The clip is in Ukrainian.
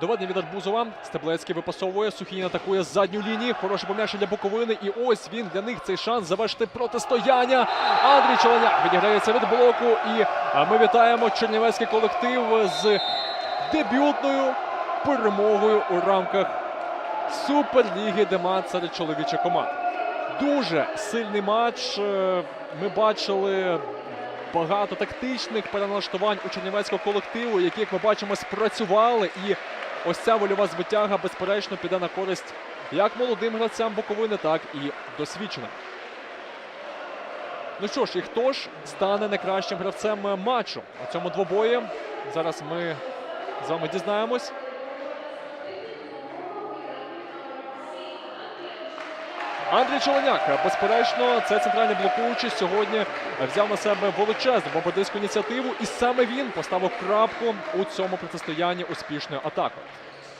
Доведення від Арбузова. Стеблецький випасовує. Сухінін атакує з задню лінії. Хороше для Буковини. І ось він для них цей шанс завершити протистояння. Андрій Челеняк відіграється від блоку. І ми вітаємо чернівецький колектив з дебютною перемогою у рамках Суперліги Демат серед чоловічих команд. Дуже сильний матч. Е, Ми бачили багато тактичних переналаштувань у чернівецького колективу, які, як ми бачимо, спрацювали. І ось ця вольова звитяга, безперечно, піде на користь як молодим гравцям Буковини, так і досвідченим. Ну що ж, і хто ж стане найкращим гравцем матчу у цьому двобої? Зараз ми з вами дізнаємось. Андрій Чоленяк безперечно, це центральний блокуючий сьогодні взяв на себе величезну бомбардирську ініціативу, і саме він поставив крапку у цьому протистоянні успішною атакою.